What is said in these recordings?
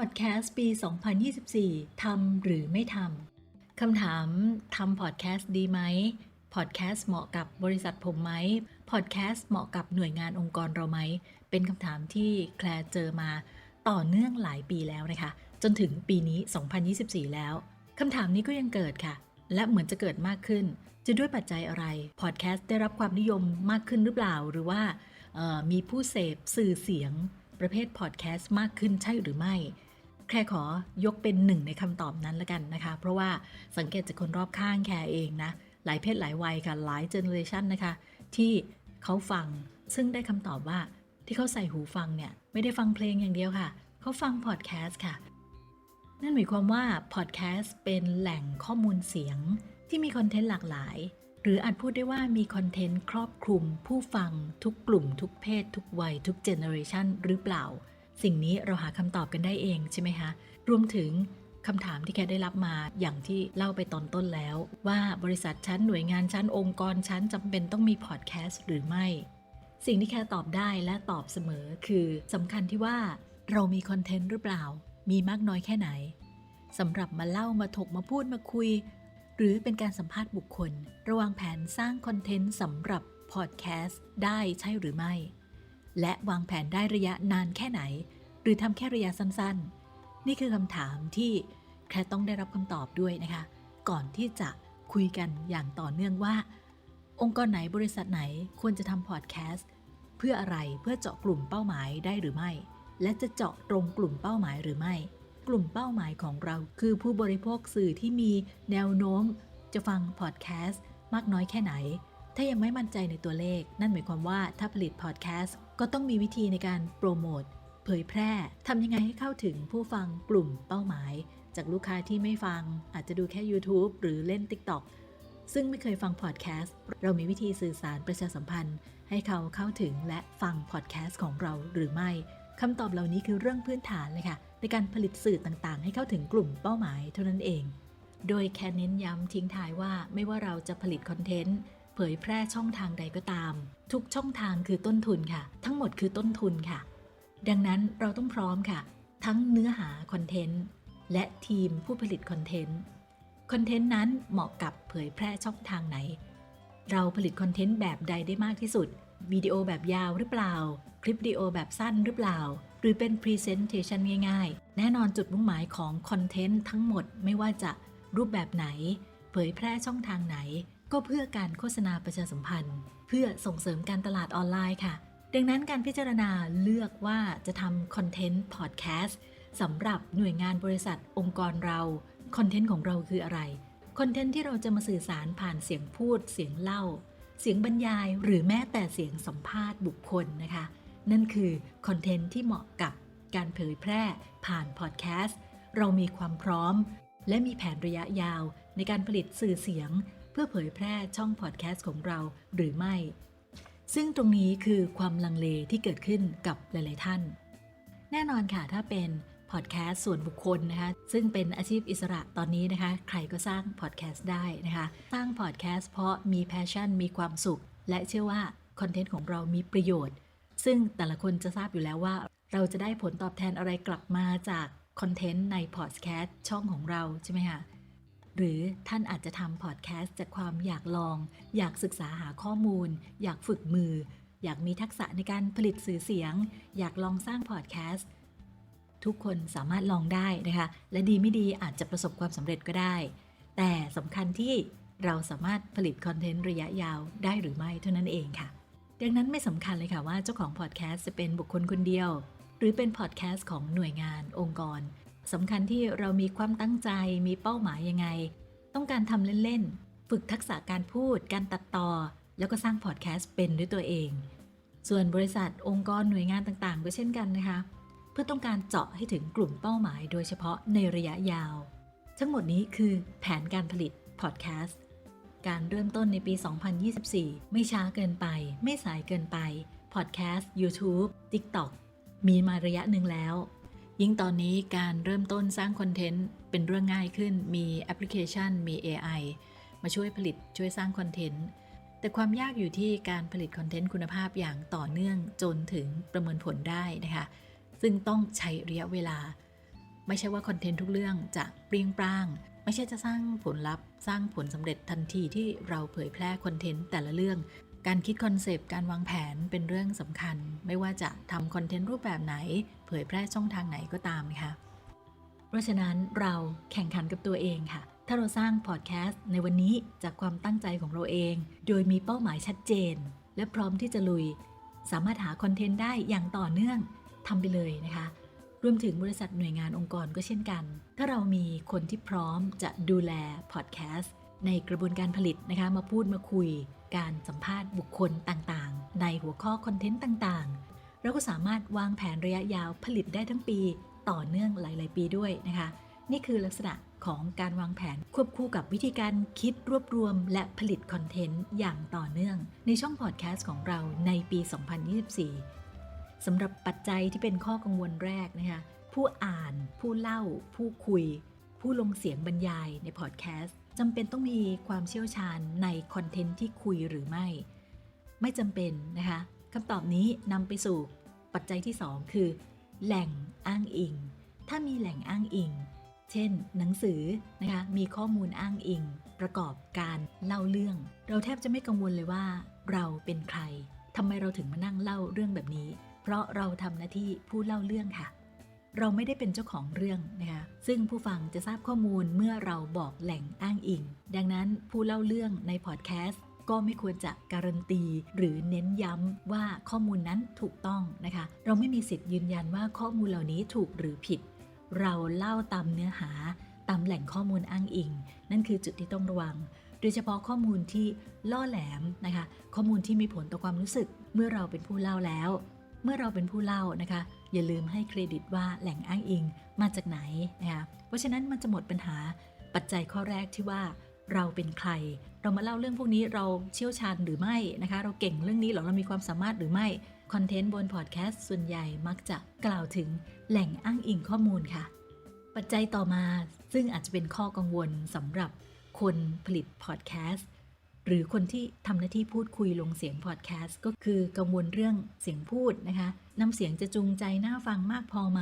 พอดแคสต์ปี 2024 ทำหรือไม่ทำ คำถามทำพอดแคสต์ดีไหม พอดแคสต์เหมาะกับบริษัทผมไหม พอดแคสต์เหมาะกับหน่วยงานองค์กรเราไหม เป็นคำถามที่แคลร์เจอมาต่อเนื่องหลายปีแล้วนะคะ จนถึงปีนี้ 2024 แล้ว คำถามนี้ก็ยังเกิดค่ะ และเหมือนจะเกิดมากขึ้น จะด้วยปัจจัยอะไร พอดแคสต์ได้รับความนิยมมากขึ้นหรือเปล่า หรือว่ามีผู้เสพสื่อเสียงประเภทพอดแคสต์มากขึ้นใช่หรือไม่ แค่ขอยกเป็นหนึ่งในคำตอบนั้นละกันนะคะ เพราะว่าสังเกตจากคนรอบข้างแคร์เองนะ หลายเพศหลายวัยค่ะหลายเจเนอเรชันนะคะ ที่เขาฟังซึ่งได้คำตอบว่าที่เขาใส่หูฟังเนี่ย ไม่ได้ฟังเพลงอย่างเดียวค่ะ เขาฟังพอดแคสต์ค่ะ นั่นหมายความว่าพอดแคสต์เป็นแหล่งข้อมูลเสียงที่มีคอนเทนต์หลากหลาย หรืออาจพูดได้ว่ามีคอนเทนต์ครอบคลุม ผู้ฟังทุกกลุ่ม ทุกเพศ ทุกวัย ทุกเจเนอเรชันหรือเปล่า สิ่งนี้เราหาคำตอบกันได้เองใช่ไหมคะ รวมถึงคำถามที่แคได้รับมาอย่างที่เล่าไปตอนต้นแล้ว ว่าบริษัทชั้นหน่วยงานชั้นองค์กรชั้นจำเป็นต้องมีพอดแคสต์หรือไม่ สิ่งที่แคตอบได้และตอบเสมอคือสำคัญที่ว่าเรามีคอนเทนต์หรือเปล่า มีมากน้อยแค่ไหนสำหรับมาเล่ามาถกมาพูดมาคุย หรือเป็นการสัมภาษณ์บุคคล ระวางแผนสร้างคอนเทนต์สำหรับพอดแคสต์ได้ใช่หรือไม่ และวางแผนได้ระยะนานแค่ไหน หรือทำแค่ระยะสั้นๆ นี่คือคำถามที่แค่ต้องได้รับคำตอบด้วยนะคะ ก่อนที่จะคุยกันอย่างต่อเนื่องว่า องค์กรไหนบริษัทไหนควรจะทำพอดแคสต์เพื่ออะไรเพื่อเจาะกลุ่มเป้าหมายได้หรือไม่ และจะเจาะตรงกลุ่มเป้าหมายหรือไม่ กลุ่มเป้าหมายของเราคือผู้บริโภคสื่อที่มีแนวโน้ม จะฟังพอดแคสต์มากน้อยแค่ไหน ถ้ายังไม่มั่นใจในตัวเลข นั่นหมายความว่าถ้าผลิตพอดแคสต์ ก็ต้องมีวิธีในการโปรโมทเผยแพร่ทำยังไงให้เข้าถึงผู้ฟังกลุ่มเป้าหมาย จากลูกค้าที่ไม่ฟังอาจจะดูแค่ YouTube หรือเล่น TikTok ซึ่งไม่เคยฟังพอดแคสต์เรามีวิธีสื่อสารประชาสัมพันธ์ ให้เขาเข้าถึงและฟังพอดแคสต์ของเราหรือไม่คำตอบเหล่านี้คือเรื่องพื้นฐานเลยค่ะ ในการผลิตสื่อต่างๆ ให้เข้าถึงกลุ่มเป้าหมายเท่านั้นเอง โดยแค่เน้นย้ำทิ้งท้ายว่าไม่ว่าเราจะผลิตคอนเทนต์ เผยแพร่ช่องทางใดก็ตาม ทุกช่องทางคือต้นทุนค่ะ ทั้งหมดคือต้นทุนค่ะ ดังนั้นเราต้องพร้อมค่ะ ทั้งเนื้อหาคอนเทนต์และทีมผู้ผลิตคอนเทนต์คอนเทนต์นั้นเหมาะกับเผยแพร่ช่องทางไหน เราผลิตคอนเทนต์แบบใดได้มากที่สุดวิดีโอแบบยาวหรือเปล่า คลิปวิดีโอแบบสั้นหรือเปล่า หรือเป็น Presentation ง่ายๆ แน่นอนจุดมุ่งหมายของคอนเทนต์ทั้งหมดไม่ว่าจะรูปแบบไหน เผยแพร่ช่องทางไหน ก็เพื่อการโฆษณาประชาสัมพันธ์ เพื่อส่งเสริมการตลาดออนไลน์ค่ะ ดังนั้นการพิจารณาเลือกว่าจะทำคอนเทนต์พอดแคสต์สำหรับหน่วยงานบริษัทองค์กรเราคอนเทนต์ของเราคืออะไรคอนเทนต์ที่เราจะมาสื่อสารผ่านเสียงพูด เสียงเล่า เสียงบรรยายหรือแม้แต่เสียงสัมภาษณ์บุคคลนะคะ นั่นคือคอนเทนต์ที่เหมาะกับการเผยแพร่ผ่านพอดแคสต์เรามีความพร้อม และมีแผนระยะยาวในการผลิตสื่อเสียง เพื่อเผยแพร่ช่องพอดแคสต์ของเราหรือไม่ ซึ่งตรงนี้คือความลังเลที่เกิดขึ้นกับหลาย ๆ ท่าน แน่นอนค่ะถ้าเป็นพอดแคสต์ส่วนบุคคลนะคะซึ่งเป็นอาชีพอิสระตอนนี้นะคะ ใครก็สร้างพอดแคสต์ได้นะคะ สร้างพอดแคสต์เพราะมีแพชชั่นมีความสุข และเชื่อว่าคอนเทนต์ของเรามีประโยชน์ ซึ่งแต่ละคนจะทราบอยู่แล้วว่า เราจะได้ผลตอบแทนอะไรกลับมาจากคอนเทนต์ในพอดแคสต์ช่องของเราใช่ไหมคะ หรือท่านอาจจะทำพอดแคสต์จากความอยากลอง อยากศึกษาหาข้อมูล อยากฝึกมือ อยากมีทักษะในการผลิตสื่อเสียง อยากลองสร้างพอดแคสต์ทุกคนสามารถลองได้นะคะ และดีไม่ดีอาจจะประสบความสำเร็จก็ได้ แต่สำคัญที่เราสามารถผลิตคอนเทนต์ระยะยาวได้หรือไม่เท่านั้นเองค่ะ ดังนั้นไม่สำคัญเลยค่ะว่าเจ้าของพอดแคสต์จะเป็นบุคคลคนเดียว หรือเป็นพอดแคสต์ของหน่วยงานองค์กร สำคัญที่เรามีความตั้งใจมีเป้าหมายยังไง ต้องการทำเล่น ๆ ฝึกทักษะการพูด การตัดต่อ แล้วก็สร้างพอดแคสต์เป็นด้วยตัวเอง ส่วนบริษัทองค์กรหน่วยงานต่างๆ ก็เช่นกันนะคะ เพื่อต้องการเจาะให้ถึงกลุ่มเป้าหมายโดยเฉพาะในระยะยาว ทั้งหมดนี้คือแผนการผลิตพอดแคสต์การเริ่มต้นในปี 2024 ไม่ช้าเกินไป ไม่สายเกินไปพอดแคสต์ YouTube TikTok มีมาระยะหนึ่งแล้ว ยิ่งตอนนี้การเริ่มต้นสร้างคอนเทนต์เป็นเรื่องง่ายขึ้น มีแอปพลิเคชัน มี AI มาช่วยผลิตช่วยสร้างคอนเทนต์ แต่ความยากอยู่ที่การผลิตคอนเทนต์คุณภาพอย่างต่อเนื่องจนถึงประเมินผลได้นะคะ ซึ่งต้องใช้ระยะเวลา ไม่ใช่ว่าคอนเทนต์ทุกเรื่องจะเปรียงปร้าง ไม่ใช่จะสร้างผลลัพธ์ สร้างผลสำเร็จทันทีที่เราเผยแพร่คอนเทนต์แต่ละเรื่อง การคิดคอนเซปต์การวางแผนเป็นเรื่องสำคัญ ไม่ว่าจะทำคอนเทนต์รูปแบบไหน เผยแพร่ช่องทางไหนก็ตามนะคะเพราะฉะนั้นเราแข่งขันกับตัวเองค่ะ ถ้าเราสร้างพอดแคสต์ในวันนี้จากความตั้งใจของเราเอง โดยมีเป้าหมายชัดเจน และพร้อมที่จะลุย สามารถหาคอนเทนต์ได้อย่างต่อเนื่องทำไปเลยนะคะรวมถึงบริษัทหน่วยงานองค์กรก็เช่นกัน ถ้าเรามีคนที่พร้อมจะดูแลพอดแคสต์ ในกระบวนการผลิตนะคะ มาพูดมาคุย การสัมภาษณ์บุคคลต่างๆ ในหัวข้อคอนเทนต์ต่างๆ เราก็สามารถวางแผนระยะยาวผลิตได้ทั้งปี ต่อเนื่องหลาย ๆ ปีด้วยนะคะ นี่คือลักษณะของการวางแผนควบคู่กับวิธีการคิดรวบรวม และผลิตคอนเทนต์อย่างต่อเนื่อง ในช่องพอดแคสต์ของเราในปี 2024 สำหรับปัจจัยที่เป็นข้อกังวลแรกนะคะผู้อ่าน ผู้เล่า ผู้คุย ผู้ลงเสียงบรรยายในพอดแคสต์ จำเป็นต้องมีความเชี่ยวชาญในคอนเทนต์ที่คุยหรือไม่ ไม่จำเป็นนะคะคำตอบนี้นำไปสู่ปัจจัยที่ 2 คือ แหล่งอ้างอิง ถ้ามีแหล่งอ้างอิง เช่น หนังสือนะคะมีข้อมูลอ้างอิง ประกอบการเล่าเรื่อง เราแทบจะไม่กังวลเลยว่า เราเป็นใครทำไมเราถึงมานั่งเล่าเรื่องแบบนี้ เพราะเราทำหน้าที่ผู้เล่าเรื่องค่ะ เราไม่ได้เป็นเจ้าของเรื่องนะคะซึ่งผู้ฟังจะทราบข้อมูลเมื่อเราบอกแหล่งอ้างอิง ดังนั้นผู้เล่าเรื่องในพอดแคสต์ก็ไม่ควรจะการันตีหรือเน้นย้ำว่าข้อมูลนั้นถูกต้องนะคะ เราไม่มีสิทธิ์ยืนยันว่าข้อมูลเหล่านี้ถูกหรือผิด เราเล่าตามเนื้อหาตามแหล่งข้อมูลอ้างอิง นั่นคือจุดที่ต้องระวัง โดยเฉพาะข้อมูลที่ล่อแหลมนะคะ ข้อมูลที่มีผลต่อความรู้สึก เมื่อเราเป็นผู้เล่าแล้ว เมื่อเราเป็นผู้เล่านะคะ อย่าลืมให้เครดิตว่าแหล่งอ้างอิงมาจากไหนนะคะเพราะฉะนั้นมันจะหมดปัญหาปัจจัยข้อแรกที่ว่าเราเป็นใคร เรามาเล่าเรื่องพวกนี้เราเชี่ยวชาญหรือไม่นะคะ เราเก่งเรื่องนี้หรอเรามีความสามารถหรือไม่คอนเทนต์บนพอดแคสต์ส่วนใหญ่มักจะกล่าวถึงแหล่งอ้างอิงข้อมูลค่ะ ปัจจัยต่อมาซึ่งอาจจะเป็นข้อกังวลสำหรับคนผลิตพอดแคสต์ หรือคนที่ทำหน้าที่พูดคุยลงเสียงพอดแคสต์ก็คือกังวลเรื่องเสียงพูดนะคะน้ำเสียงจะจูงใจน่าฟังมากพอไหม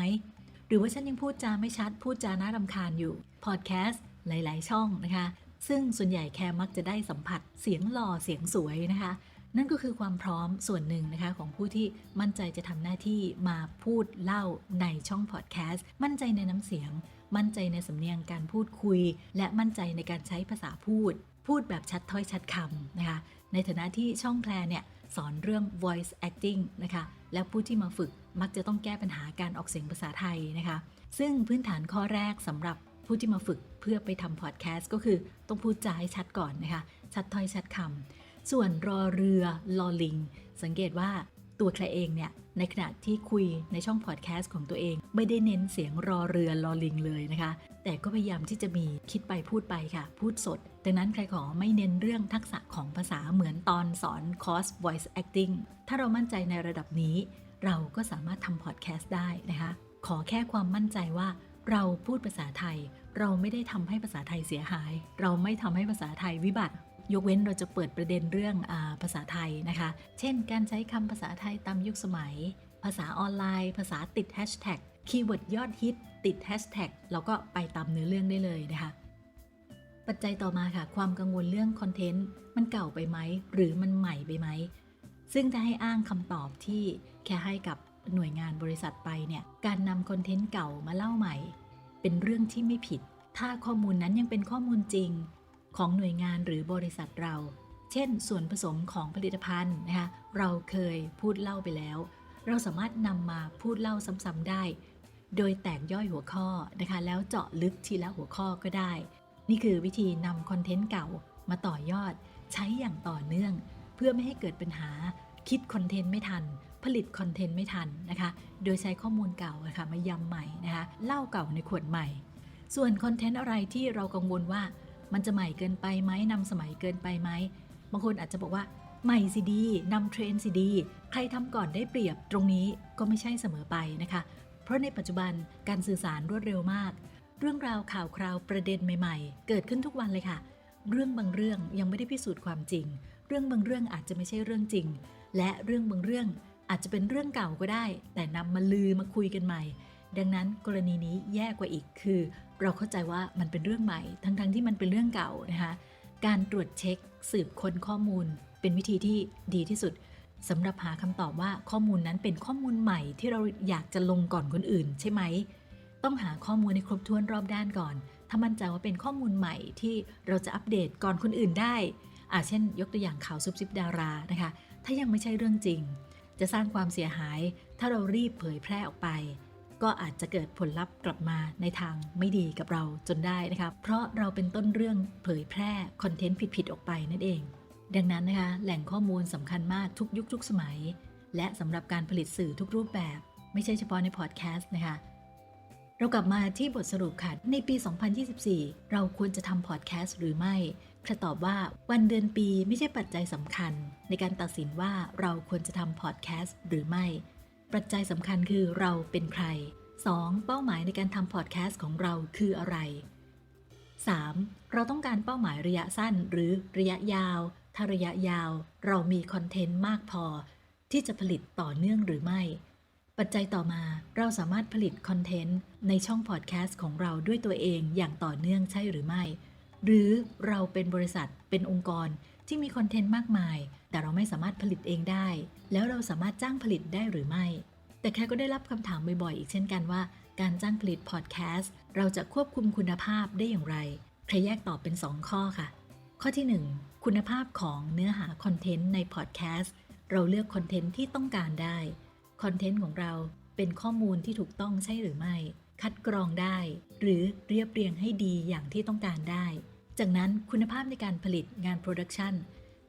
หรือว่าฉันยังพูดจาไม่ชัด พูดจาน่ารำคาญอยู่พอดแคสต์หลาย ๆ ช่องนะคะ ซึ่งส่วนใหญ่แค่มักจะได้สัมผัสเสียงหล่อเสียงสวยนะคะ นั่นก็คือความพร้อมส่วนหนึ่งนะคะ ของผู้ที่มั่นใจจะทำหน้าที่มาพูดเล่าในช่องพอดแคสต์มั่นใจในน้ำเสียง มั่นใจในสำเนียงการพูดคุย และมั่นใจในการใช้ภาษาพูด พูดแบบชัดถ้อยชัดคำนะคะ ในฐานะที่ช่องแพรเนี่ยสอนเรื่อง voice acting นะคะ และผู้ที่มาฝึกมักจะต้องแก้ปัญหาการออกเสียงภาษาไทยนะคะ ซึ่งพื้นฐานข้อแรกสำหรับผู้ที่มาฝึกเพื่อไปทำพอดแคสต์ก็คือต้องพูดจาให้ชัดก่อนนะคะ ชัดถ้อยชัดคำส่วนรอเรือลอลิง สังเกตว่าตัวใครเองเนี่ย ในขณะที่คุยในช่องพอดแคสต์ของตัวเอง ไม่ได้เน้นเสียงรอเรือลอลิงเลยนะคะ แต่ก็พยายามที่จะมีคิดไปพูดไปค่ะ พูดสด ดังนั้นใครขอไม่เน้นเรื่องทักษะของภาษาเหมือนตอนสอนคอร์ส voice acting ถ้าเรามั่นใจในระดับนี้ เราก็สามารถทำพอดแคสต์ได้นะคะ ขอแค่ความมั่นใจว่าเราพูดภาษาไทย เราไม่ได้ทำให้ภาษาไทยเสียหาย เราไม่ทำให้ภาษาไทยวิบัติยกเว้นเราจะเปิดประเด็นเรื่องอภาษาไทยนะคะ เช่น การใช้คำภาษาไทยตามยุคสมัย ภาษาออนไลน์ ภาษาติดแฮชแท็ก คีย์เวิร์ดยอดฮิตติดแฮชแท็กเราก็ไปตามเนื้อเรื่องได้เลยนะคะ ปัจจัยต่อมาค่ะ ความกังวลเรื่องคอนเทนต์มันเก่าไปไหม หรือมันใหม่ไปไหม ซึ่งถ้าให้อ้างคำตอบที่แค่ให้กับหน่วยงานบริษัทไปเนี่ยการนำคอนเทนต์เก่ามาเล่าใหม่ เป็นเรื่องที่ไม่ผิด ถ้าข้อมูลนั้นยังเป็นข้อมูลจริงของหน่วยงานหรือบริษัทเรา เช่น ส่วนผสมของผลิตภัณฑ์นะคะเราเคยพูดเล่าไปแล้ว เราสามารถนำมาพูดเล่าซ้ำๆได้ โดยแตกย่อยหัวข้อนะคะ แล้วเจาะลึกทีละหัวข้อก็ได้ นี่คือวิธีนำคอนเทนต์เก่ามาต่อยอด ใช้อย่างต่อเนื่อง เพื่อไม่ให้เกิดปัญหา คิดคอนเทนต์ไม่ทัน ผลิตคอนเทนต์ไม่ทันนะคะ โดยใช้ข้อมูลเก่าะคะมายำใหม่นะคะเล่าเก่าในขวดใหม่ ส่วนคอนเทนต์อะไรที่เรากังวลว่า มันจะใหม่เกินไปไหมนำสมัยเกินไปไหมบางคนอาจจะบอกว่าใหม่สิดีนำเทรนด์สิดี ใครทำก่อนได้เปรียบตรงนี้ก็ไม่ใช่เสมอไปนะคะ เพราะในปัจจุบันการสื่อสารรวดเร็วมาก เรื่องราวข่าวคราวประเด็นใหม่ ๆ เกิดขึ้นทุกวันเลยค่ะ เรื่องบางเรื่องยังไม่ได้พิสูจน์ความจริง เรื่องบางเรื่องอาจจะไม่ใช่เรื่องจริง และเรื่องบางเรื่องอาจจะเป็นเรื่องเก่าก็ได้ แต่นำมาลือมาคุยกันใหม่ ดังนั้นกรณีนี้แย่กว่าอีกคือ เราเข้าใจว่ามันเป็นเรื่องใหม่ ทั้งๆทที่มันเป็นเรื่องเก่านะคะการตรวจเช็คสืบค้นข้อมูล เป็นวิธีที่ดีที่สุด สำหรับหาคำตอบว่าข้อมูลนั้นเป็นข้อมูลใหม่ที่เราอยากจะลงก่อนคนอื่น ใช่ไหม ต้องหาข้อมูลให้ครบถ้วนรอบด้านก่อน ถ้ามั่นใจว่าเป็นข้อมูลใหม่ที่เราจะอัปเดตก่อนคนอื่นได้อาเช่น ยกตัวอย่างข่าวซุบซิบดารานะคะ ถ้ายังไม่ใช่เรื่องจริง จะสร้างความเสียหาย ถ้าเรารีบเผยแพร่ออกไป ก็อาจจะเกิดผลลัพธ์กลับมาในทางไม่ดีกับเราจนได้นะคะ เพราะเราเป็นต้นเรื่องเผยแพร่คอนเทนต์ผิดๆออกไปนั่นเอง ดังนั้นนะคะแหล่งข้อมูลสำคัญมากทุกยุคทุกสมัย และสำหรับการผลิตสื่อทุกรูปแบบ ไม่ใช่เฉพาะในพอดแคสต์นะคะเรากลับมาที่บทสรุปค่ะ ในปี 2024 เราควรจะทำพอดแคสต์หรือไม่พระตอบว่าวันเดือนปีไม่ใช่ปัจจัยสำคัญ ในการตัดสินว่าเราควรจะทำพอดแคสต์หรือไม่ ปัจจัยสำคัญคือเราเป็นใคร 2. เป้าหมายในการทำพอดแคสต์ของเราคืออะไร 3. เราต้องการเป้าหมายระยะสั้นหรือระยะยาว ถ้าระยะยาวเรามีคอนเทนต์มากพอ ที่จะผลิตต่อเนื่องหรือไม่ ปัจจัยต่อมาเราสามารถผลิตคอนเทนต์ในช่องพอดแคสต์ของเราด้วยตัวเองอย่างต่อเนื่องใช่หรือไม่ หรือเราเป็นบริษัทเป็นองค์กรที่มีคอนเทนต์มากมาย แต่เราไม่สามารถผลิตเองได้ แล้วเราสามารถจ้างผลิตได้หรือไม่ แต่แค่ก็ได้รับคำถามบ่อยๆอีกเช่นกันว่า การจ้างผลิตพอดแคสต์เราจะควบคุมคุณภาพได้อย่างไร ใครแยกตอบเป็น 2 ข้อค่ะ ข้อที่ 1 คุณภาพของเนื้อหาคอนเทนต์ในพอดแคสต์เราเลือกคอนเทนต์ที่ต้องการได้ คอนเทนต์ของเราเป็นข้อมูลที่ถูกต้องใช่หรือไม่ คัดกรองได้ หรือเรียบเรียงให้ดีอย่างที่ต้องการได้ จากนั้นคุณภาพในการผลิตงานโปรดักชัน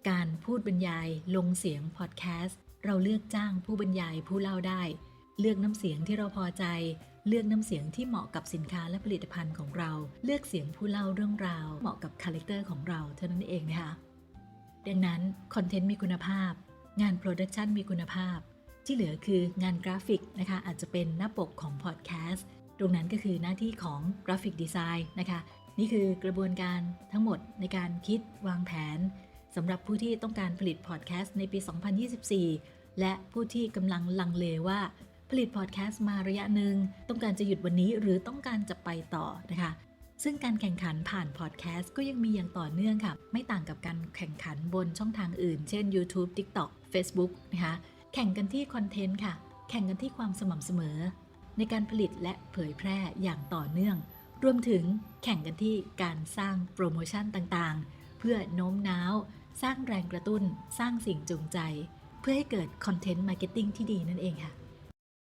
การพูดบรรยายลงเสียงพอดแคสต์เราเลือกจ้างผู้บรรยายผู้เล่าได้ เลือกน้ำเสียงที่เราพอใจ เลือกน้ำเสียงที่เหมาะกับสินค้าและผลิตภัณฑ์ของเรา เลือกเสียงผู้เล่าเรื่องราว เหมาะกับคาแรคเตอร์ของเราเท่านั้นเองนะคะ ดังนั้นคอนเทนต์มีคุณภาพ งานโปรดักชันมีคุณภาพ ที่เหลือคืองานกราฟิกนะคะอาจจะเป็นหน้าปกของพอดแคสต์ตรงนั้นก็คือหน้าที่ของกราฟิกดีไซน์นะคะนี่คือกระบวนการทั้งหมดในการคิดวางแผนสำหรับผู้ที่ต้องการผลิตพอดแคสต์ในปี 2024 และผู้ที่กำลังลังเลว่า ลิตพอดแคสต์มาระยะหนึ่งต้องการจะหยุดวันนี้หรือต้องการจะไปต่อนะคะ ซึ่งการแข่งขันผ่านพอดแคสต์ก็ยังมีอย่างต่อเนื่องค่ะ ไม่ต่างกับการแข่งขันบนช่องทางอื่น เช่น YouTube TikTok Facebook นะคะแข่งกันที่คอนเทนต์ค่ะ แข่งกันที่ความสม่ำเสมอ ในการผลิตและเผยแพร่อย่างต่อเนื่อง รวมถึงแข่งกันที่การสร้างโปรโมชั่นต่างๆ เพื่อโน้มน้าว สร้างแรงกระตุ้น สร้างสิ่งจูงใจ เพื่อให้เกิดคอนเทนต์มาร์เก็ตติ้งที่ดีนั่นเองค่ะ